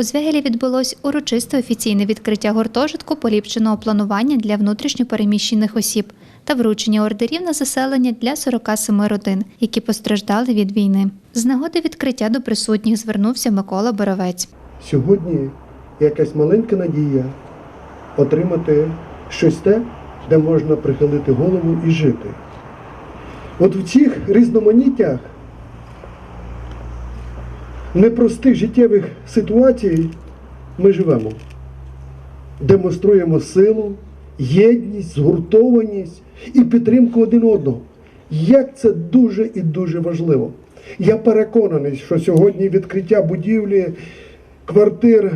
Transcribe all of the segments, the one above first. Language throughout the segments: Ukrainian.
У Звягелі відбулось урочисте офіційне відкриття гуртожитку поліпшеного планування для внутрішньопереміщених осіб та вручення ордерів на заселення для 47 родин, які постраждали від війни. З нагоди відкриття до присутніх звернувся Микола Боровець. Сьогодні якась маленька надія отримати щось те, де можна прихилити голову і жити. От в цих різноманіттях непростих життєвих ситуацій ми живемо, демонструємо силу, єдність, згуртованість і підтримку один одного. Як це дуже і дуже важливо. Я переконаний, що сьогодні відкриття будівлі, квартир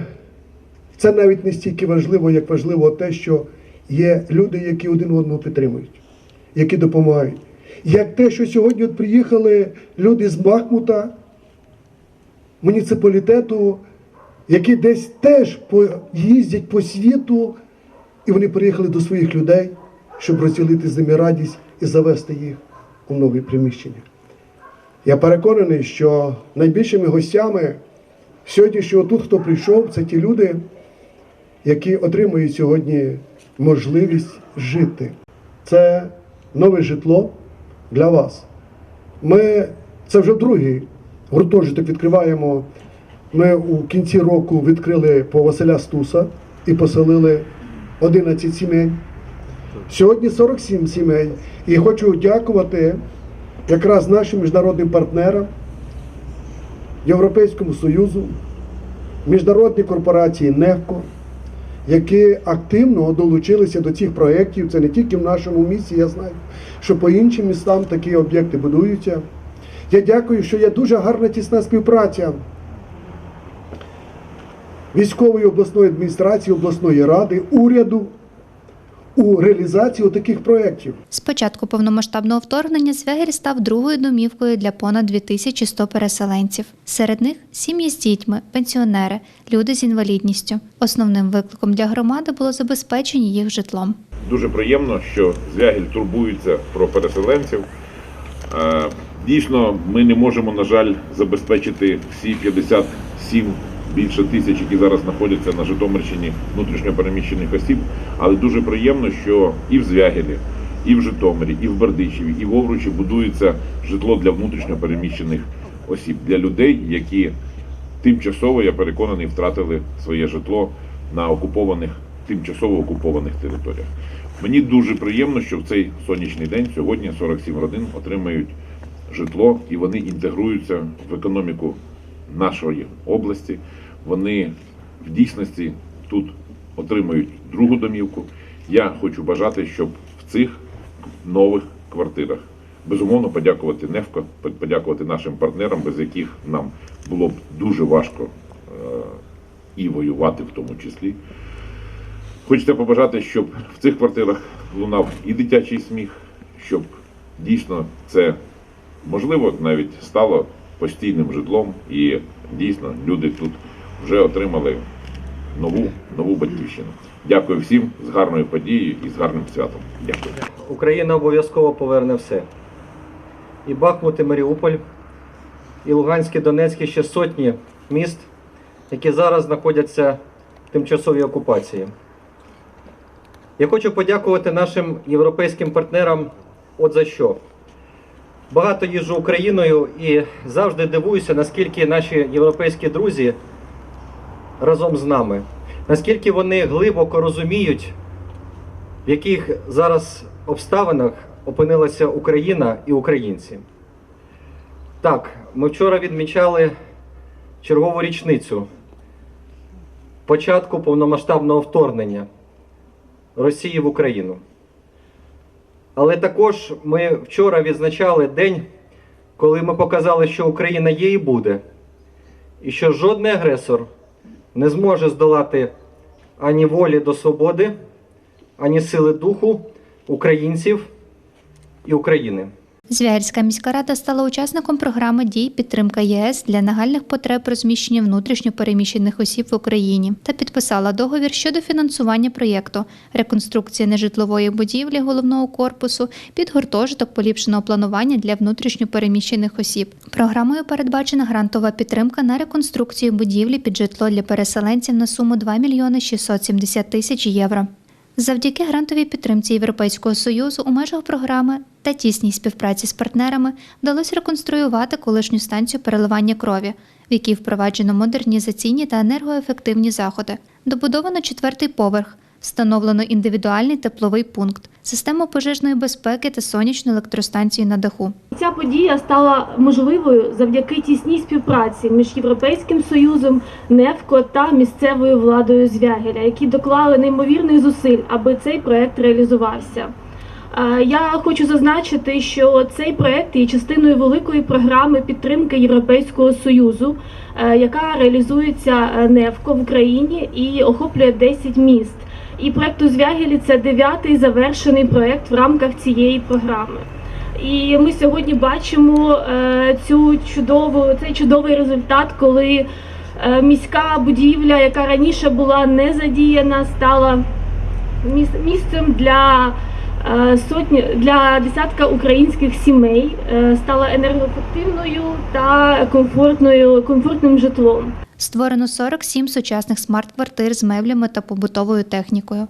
це навіть не стільки важливо, як важливо те, що є люди, які один одного підтримують, які допомагають. Як те, що сьогодні от приїхали люди з Бахмута, муніципалітету, які десь теж їздять по світу, і вони приїхали до своїх людей, щоб розділити з ними радість і завести їх у нові приміщення. Я переконаний, що найбільшими гостями сьогоднішнього тут, хто прийшов, це ті люди, які отримують сьогодні можливість жити. Це нове житло для вас. Ми це вже другий гуртожиток відкриваємо. Ми у кінці року відкрили по Василя Стуса і поселили 11 сімей. Сьогодні 47 сімей. І хочу дякувати якраз нашим міжнародним партнерам, Європейському Союзу, міжнародній корпорації НЕФКО, які активно долучилися до цих проєктів. Це не тільки в нашому місті, я знаю, що по іншим містам такі об'єкти будуються. Я дякую, що є дуже гарна тісна співпраця військової обласної адміністрації, обласної ради, уряду у реалізації таких проєктів. З початку повномасштабного вторгнення Звягель став другою домівкою для понад 2100 переселенців. Серед них сім'ї з дітьми, пенсіонери, люди з інвалідністю. Основним викликом для громади було забезпечення їх житлом. Дуже приємно, що Звягіль турбується про переселенців. Дійсно, ми не можемо, на жаль, забезпечити всі 57 більше тисяч, які зараз знаходяться на Житомирщині внутрішньопереміщених осіб. Але дуже приємно, що і в Звягілі, і в Житомирі, і в Бердичеві, і в Овручі будується житло для внутрішньопереміщених осіб, для людей, які тимчасово, я переконаний, втратили своє житло на окупованих, тимчасово окупованих територіях. Мені дуже приємно, що в цей сонячний день сьогодні 47 родин отримають житло і вони інтегруються в економіку нашої області. Вони в дійсності тут отримають другу домівку. Я хочу бажати, щоб в цих нових квартирах безумовно подякувати НЕФКО, подякувати нашим партнерам, без яких нам було б дуже важко е, і воювати в тому числі. Хочеться побажати, щоб в цих квартирах лунав і дитячий сміх, щоб дійсно це можливо навіть стало постійним житлом, і дійсно люди тут вже отримали нову, нову батьківщину. Дякую всім з гарною подією і з гарним святом. Дякую. Україна обов'язково поверне все. І Бахмут, і Маріуполь, і Луганськ, і ще сотні міст, які зараз знаходяться в тимчасовій окупації. Я хочу подякувати нашим європейським партнерам от за що. Багато їжджу Україною і завжди дивуюся, наскільки наші європейські друзі разом з нами, наскільки вони глибоко розуміють, в яких зараз обставинах опинилася Україна і українці. Так, ми вчора відмічали чергову річницю початку повномасштабного вторгнення Росії в Україну. Але також ми вчора відзначали день, коли ми показали, що Україна є і буде, і що жодний агресор не зможе здолати ані волі до свободи, ані сили духу українців і України. Звягельська міська рада стала учасником програми дій підтримка ЄС для нагальних потреб розміщення внутрішньо переміщених осіб в Україні та підписала договір щодо фінансування проєкту реконструкція нежитлової будівлі головного корпусу під гуртожиток поліпшеного планування для внутрішньо переміщених осіб. Програмою передбачена грантова підтримка на реконструкцію будівлі під житло для переселенців на суму 2 мільйони 670 тисяч євро. Завдяки грантовій підтримці Європейського союзу у межах програми та тісній співпраці з партнерами вдалося реконструювати колишню станцію переливання крові, в якій впроваджено модернізаційні та енергоефективні заходи. Добудовано четвертий поверх, встановлено індивідуальний тепловий пункт, систему пожежної безпеки та сонячну електростанцію на даху. Ця подія стала можливою завдяки тісній співпраці між Європейським Союзом, НЕФКО та місцевою владою Звягеля, які доклали неймовірних зусиль, аби цей проект реалізувався. Е, Я хочу зазначити, що цей проект є частиною великої програми підтримки Європейського союзу, е, яка реалізується е, НЕФКО в Україні і охоплює 10 міст. І проект у це дев'ятий завершений проект в рамках цієї програми. І ми сьогодні бачимо е, цю чудову, цей чудовий результат, коли е, міська будівля, яка раніше була не задіяна, стала місцем для сотні для десятка українських сімей, е, стала енергоефективною та комфортною, комфортним житлом. Створено 47 сучасних смарт-квартир з меблями та побутовою технікою.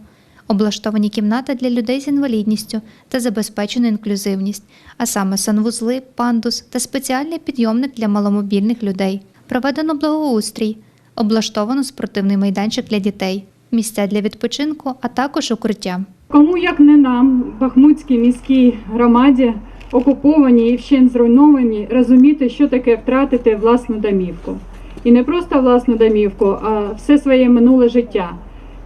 Облаштовані кімнати для людей з інвалідністю та забезпечена інклюзивність, а саме санвузли, пандус та спеціальний підйомник для маломобільних людей. Проведено благоустрій, облаштовано спортивний майданчик для дітей, місця для відпочинку, а також укриття. Кому як не нам, Бахмутській міській громаді, окуповані і вщент зруйновані, розуміти, що таке втратити власну домівку. І не просто власну домівку, а все своє минуле життя.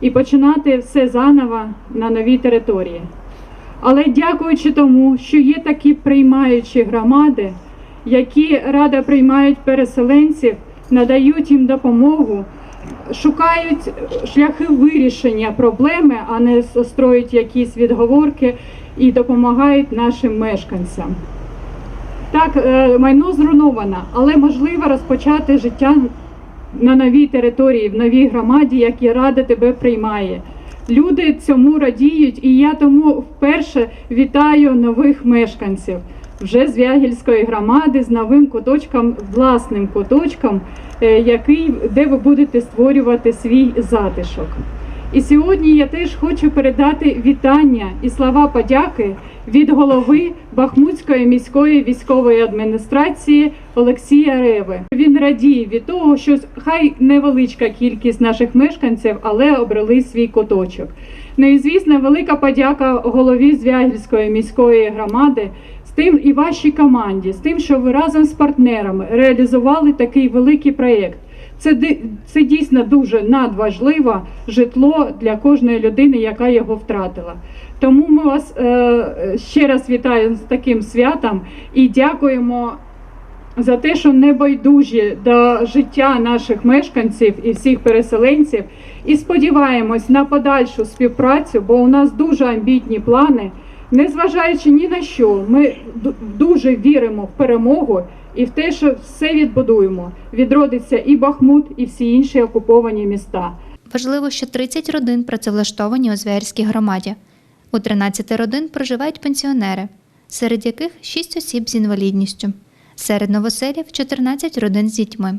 І починати все заново на новій території. Але дякуючи тому, що є такі приймаючі громади, які радо приймають переселенців, надають їм допомогу, шукають шляхи вирішення проблеми, а не строють якісь відговорки і допомагають нашим мешканцям. Так, е, майно зруйновано, але можливо розпочати життя на новій території, в новій громаді, як і рада тебе приймає. Люди цьому радіють, і я тому вперше вітаю нових мешканців вже з Вягільської громади з новим куточком, власним куточком, е, який, де ви будете створювати свій затишок. І сьогодні я теж хочу передати вітання і слова подяки від голови Бахмутської міської військової адміністрації Олексія Реви. Він радіє від того, що хай невеличка кількість наших мешканців, але обрали свій куточок. Ну і звісно, велика подяка голові Звягільської міської громади з тим і вашій команді, з тим, що ви разом з партнерами реалізували такий великий проєкт. Це, це дійсно дуже надважливе житло для кожної людини, яка його втратила. Тому ми вас е, ще раз вітаємо з таким святом і дякуємо за те, що не байдужі до життя наших мешканців і всіх переселенців. І сподіваємось на подальшу співпрацю, бо у нас дуже амбітні плани. Незважаючи ні на що, ми дуже віримо в перемогу і в те, що все відбудуємо. Відродиться і Бахмут, і всі інші окуповані міста. Важливо, що 30 родин працевлаштовані у Звярській громаді. У 13 родин проживають пенсіонери, серед яких 6 осіб з інвалідністю. Серед новоселів 14 родин з дітьми.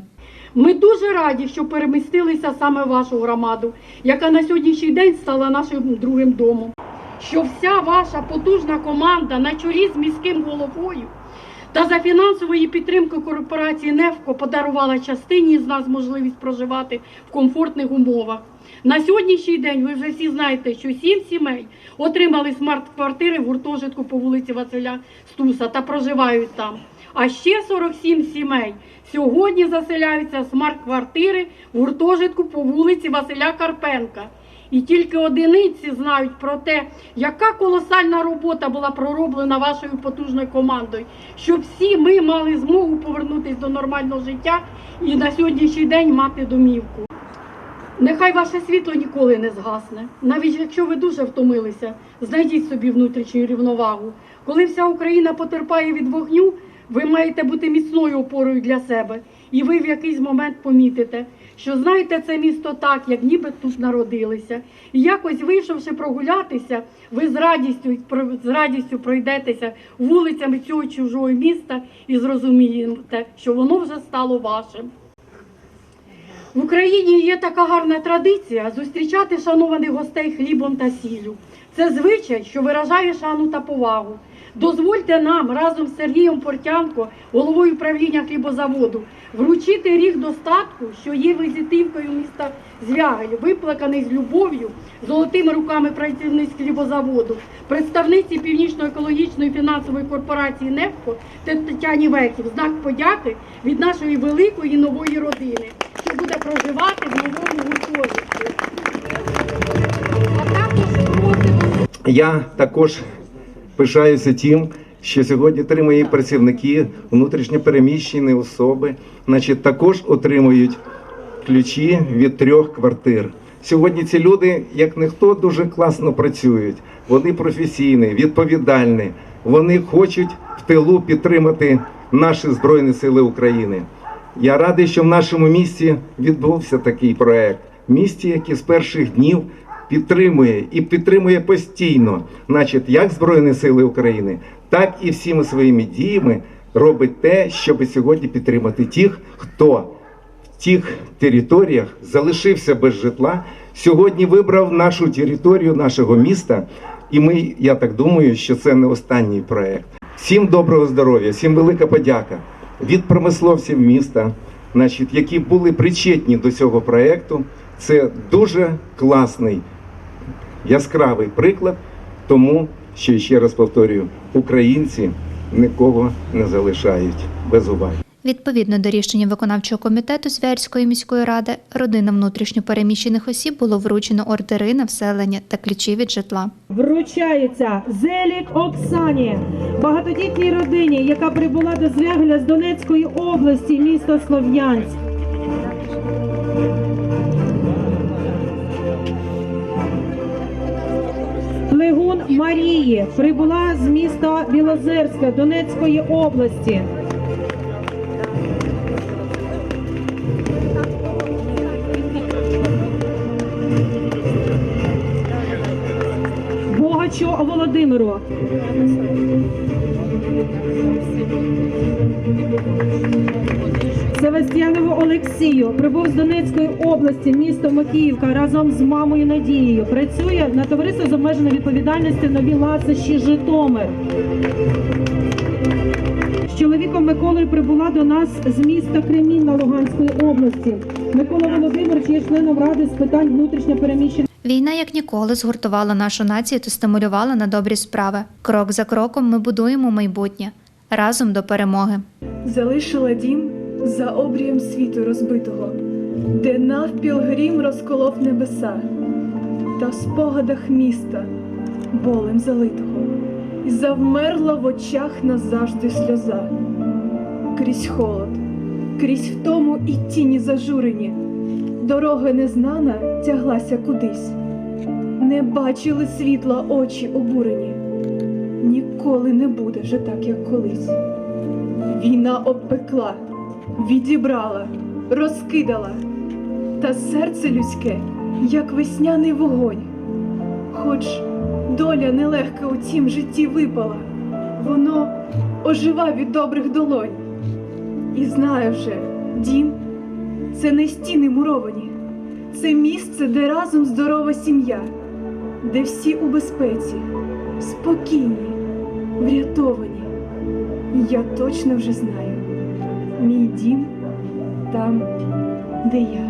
Ми дуже раді, що перемістилися саме в вашу громаду, яка на сьогоднішній день стала нашим другим домом. Що вся ваша потужна команда на чолі з міським головою та за фінансової підтримки корпорації «Нефко» подарувала частині з нас можливість проживати в комфортних умовах. На сьогоднішній день ви вже всі знаєте, що сім сімей отримали смарт-квартири в гуртожитку по вулиці Василя Стуса та проживають там. А ще 47 сімей сьогодні заселяються в смарт-квартири в гуртожитку по вулиці Василя Карпенка. І тільки одиниці знають про те, яка колосальна робота була пророблена вашою потужною командою, щоб всі ми мали змогу повернутися до нормального життя і на сьогоднішній день мати домівку. Нехай ваше світло ніколи не згасне. Навіть якщо ви дуже втомилися, знайдіть собі внутрішню рівновагу. Коли вся Україна потерпає від вогню, ви маєте бути міцною опорою для себе. І ви в якийсь момент помітите, що знаєте це місто так, як ніби тут народилися. І якось вийшовши прогулятися, ви з радістю, з радістю пройдетеся вулицями цього чужого міста і зрозумієте, що воно вже стало вашим. В Україні є така гарна традиція зустрічати шанованих гостей хлібом та сіллю. Це звичай, що виражає шану та повагу. Дозвольте нам разом з Сергієм Портянко, головою правління хлібозаводу, вручити ріг достатку, що є візитівкою міста Звягель, виплаканий з любов'ю, золотими руками працівниць хлібозаводу, представниці Північно-екологічної фінансової корпорації НЕФКО Тетяні Веків, знак подяки від нашої великої нової родини, що буде проживати в новому гуртожитку. Я також пишаюся тим, що сьогодні три мої працівники, внутрішньо переміщені особи, значить, також отримують ключі від трьох квартир. Сьогодні ці люди, як ніхто, дуже класно працюють. Вони професійні, відповідальні. Вони хочуть в тилу підтримати наші Збройні Сили України. Я радий, що в нашому місті відбувся такий проект. Місті, який з перших днів підтримує і підтримує постійно, значить, як Збройні Сили України, так і всіми своїми діями робить те, щоб сьогодні підтримати тих, хто в тих територіях залишився без житла, сьогодні вибрав нашу територію нашого міста. І ми, я так думаю, що це не останній проект. Всім доброго здоров'я, всім велика подяка від промисловців міста, значить, які були причетні до цього проекту. Це дуже класний, яскравий приклад, тому що ще раз повторюю, українці нікого не залишають без уваги. Відповідно до рішення виконавчого комітету Звярської міської ради, родинам внутрішньо переміщених осіб було вручено ордери на вселення та ключі від житла. Вручається Зелік Оксані, багатодітній родині, яка прибула до Звягеля з Донецької області, місто Слов'янськ. Легун Марії прибула з міста Білозерська Донецької області. Богачо Володимиру. Севастьянову Олексію прибув з Донецької області, місто Макіївка разом з мамою Надією. Працює на товариство з обмеженою відповідальністю Нові Лацищі Житомир. З чоловіком Миколою прибула до нас з міста Кремінна Луганської області. Микола Володимирович є членом ради з питань внутрішньо переміщених. Війна як ніколи згуртувала нашу націю та стимулювала на добрі справи. Крок за кроком ми будуємо майбутнє разом до перемоги. Залишила дім за обрієм світу розбитого, де навпіл грім розколов небеса, та в спогадах міста болем залитого, і завмерла в очах назавжди сльоза. Крізь холод, крізь втому і тіні зажурені, дорога незнана тяглася кудись. Не бачили світла очі обурені. Ніколи не буде вже так, як колись. Війна обпекла, відібрала, розкидала, та серце людське, як весняний вогонь. Хоч доля нелегка у цім житті випала, воно ожива від добрих долонь. І знаю вже, дім це не стіни муровані, це місце, де разом здорова сім'я, де всі у безпеці, спокійні, врятовані. Я точно вже знаю, мій дім там, де я.